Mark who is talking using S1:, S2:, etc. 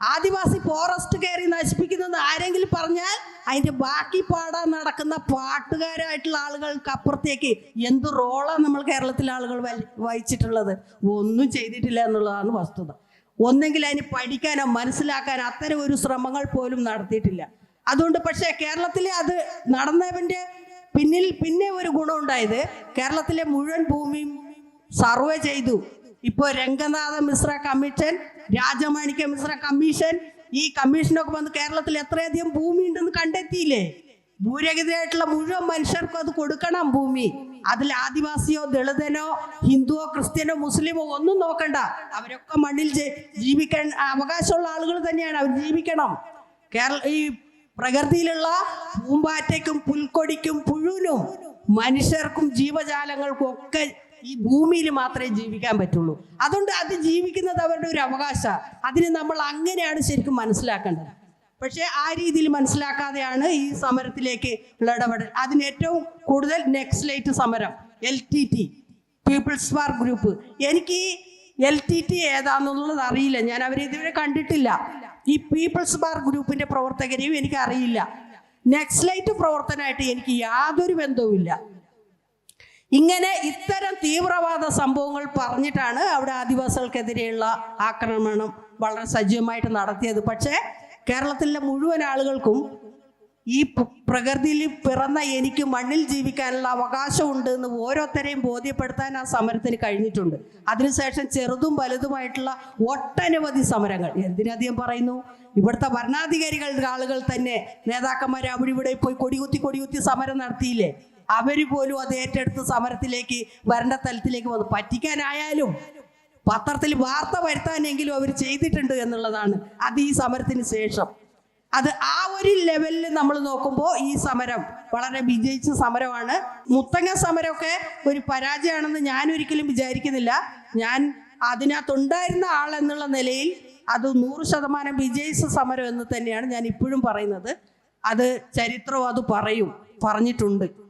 S1: ആദിവാസി forest കയറി നശിപ്പിക്കുന്നത് ആരെങ്കിലും പറഞ്ഞാൽ അതിന്റെ ബാക്കി പാടാൻ നടക്കുന്ന പാട്ടുകാരായിട്ടുള്ള ആളുകൾക്ക് അപ്പുറത്തേക്ക് എന്ത് റോളാണ് നമ്മൾ കേരളത്തിലെ ആളുകൾ വഹിച്ചിട്ടുള്ളത്? ഒന്നും ചെയ്തിട്ടില്ല എന്നുള്ളതാണ് വസ്തുത. ഒന്നെങ്കിൽ അതിന് പഠിക്കാനോ മനസ്സിലാക്കാനോ അത്തരം ഒരു ശ്രമങ്ങൾ പോലും നടത്തിയിട്ടില്ല. അതുകൊണ്ട് പക്ഷേ കേരളത്തിലെ അത് നടന്നവന്റെ പിന്നിൽ പിന്നെ ഒരു ഗുണമുണ്ടായത് കേരളത്തിലെ മുഴുവൻ ഭൂമിയും സർവേ ചെയ്തു. ഇപ്പോൾ രംഗനാഥ മിശ്ര കമ്മീഷൻ രാജമാണിക്യ മിശ്ര കമ്മീഷൻ ഈ കമ്മീഷനൊക്കെ വന്ന് കേരളത്തിൽ എത്രയധികം ഭൂമി ഉണ്ടെന്ന് കണ്ടെത്തിയില്ലേ? ഭൂരഹിതരായിട്ടുള്ള മുഴുവൻ മനുഷ്യർക്കും അത് കൊടുക്കണം ഭൂമി. അതിൽ ആദിവാസിയോ ദളിതനോ ഹിന്ദുവോ ക്രിസ്ത്യനോ മുസ്ലിമോ ഒന്നും നോക്കണ്ട. അവരൊക്കെ മണ്ണിൽ ജീവിക്കാൻ അവകാശമുള്ള ആളുകൾ തന്നെയാണ്. അവർ ജീവിക്കണം. കേരള ഈ പ്രകൃതിയിലുള്ള പൂമ്പാറ്റയ്ക്കും പുൽക്കൊടിക്കും പുഴുവിനും മനുഷ്യർക്കും ജീവജാലങ്ങൾക്കും ഒക്കെ ഈ ഭൂമിയിൽ മാത്രമേ ജീവിക്കാൻ പറ്റുള്ളൂ. അതുകൊണ്ട് അത് ജീവിക്കുന്നത് അവരുടെ ഒരു അവകാശമാണ്. അതിന് നമ്മൾ അങ്ങനെയാണ് ശരിക്കും മനസ്സിലാക്കേണ്ടത്. പക്ഷേ ആ രീതിയിൽ മനസ്സിലാക്കാതെയാണ് ഈ സമരത്തിലേക്ക് ഉള്ള ഇടപെടൽ. അതിന് ഏറ്റവും കൂടുതൽ നെക്സ്റ്റ് സമരം L T T people's war group എനിക്ക് ഈ എൽ ടി ടി ഏതാണെന്നുള്ളത് അറിയില്ല. ഞാൻ അവരെ ഇതുവരെ കണ്ടിട്ടില്ല. ഈ പീപ്പിൾസ് ബാർ ഗ്രൂപ്പിന്റെ പ്രവർത്തകരെയും എനിക്ക് അറിയില്ല നെക്സ്ലൈറ്റ് പ്രവർത്തനമായിട്ട് എനിക്ക് യാതൊരു ബന്ധവുമില്ല. ഇങ്ങനെ ഇത്തരം തീവ്രവാദ സംഭവങ്ങൾ പറഞ്ഞിട്ടാണ് അവിടെ ആദിവാസികൾക്കെതിരെയുള്ള ആക്രമണം വളരെ സജീവമായിട്ട് നടത്തിയത്. പക്ഷേ കേരളത്തിലെ മുഴുവൻ ആളുകൾക്കും ഈ പ്രകൃതിയിൽ പിറന്ന എനിക്ക് മണ്ണിൽ ജീവിക്കാനുള്ള അവകാശമുണ്ട് എന്ന് ഓരോരുത്തരെയും ബോധ്യപ്പെടുത്താൻ ആ സമരത്തിന് കഴിഞ്ഞിട്ടുണ്ട്. അതിനുശേഷം ചെറുതും വലുതുമായിട്ടുള്ള ഒട്ടനവധി സമരങ്ങൾ. എന്തിനധികം പറയുന്നു? ഇവിടുത്തെ ഭരണാധികാരികളുടെ ആളുകൾ തന്നെ നേതാക്കന്മാർ അവിടെ ഇവിടെ പോയി കൊടികുത്തി കൊടികുത്തി സമരം നടത്തിയില്ലേ? അവർ പോലും അത് ഏറ്റെടുത്ത് സമരത്തിലേക്ക് വരണ്ട തലത്തിലേക്ക് വന്നു പറ്റിക്കാനായാലും പത്രത്തിൽ വാർത്ത വരുത്താനെങ്കിലും അവർ ചെയ്തിട്ടുണ്ട് എന്നുള്ളതാണ്. അത് ഈ സമരത്തിന് ശേഷം. അത് ആ ഒരു ലെവലിൽ നമ്മൾ നോക്കുമ്പോൾ ഈ സമരം വളരെ വിജയിച്ച സമരമാണ്. മുത്തങ്ങ സമരമൊക്കെ ഒരു പരാജയമാണെന്ന് ഞാൻ ഒരിക്കലും വിചാരിക്കുന്നില്ല. ഞാൻ അതിനകത്തുണ്ടായിരുന്ന ആൾ എന്നുള്ള നിലയിൽ അത് നൂറ് ശതമാനം വിജയിച്ച സമരം എന്ന് തന്നെയാണ് ഞാൻ ഇപ്പോഴും പറയുന്നത്. അത് ചരിത്രവും അത് പറയും പറഞ്ഞിട്ടുണ്ട്.